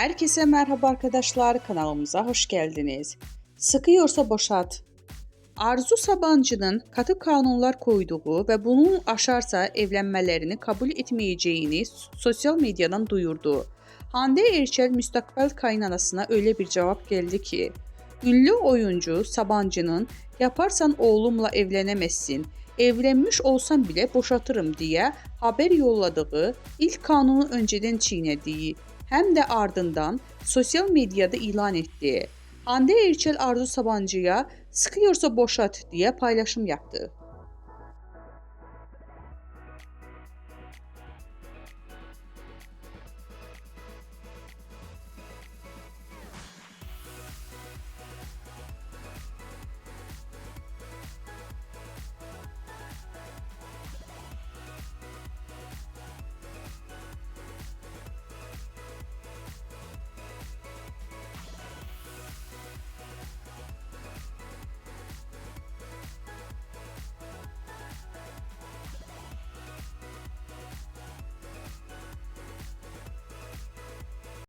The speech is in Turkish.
Herkese merhaba arkadaşlar, kanalımıza hoş geldiniz. Sıkıyorsa boşat. Arzu Sabancı'nın katı kanunlar koyduğu ve bunun aşarsa evlenmelerini kabul etmeyeceğini sosyal medyadan duyurdu. Hande Erçel müstakbel kaynanasına öyle bir cevap geldi ki, ünlü oyuncu Sabancı'nın yaparsan oğlumla evlenemezsin, evlenmiş olsam bile boşatırım diye haber yolladığı ilk kanunu önceden çiğnediği hem de ardından sosyal medyada ilan etti. Hande Erçel Arzu Sabancı'ya sıkıyorsa boşat diye paylaşım yaptı.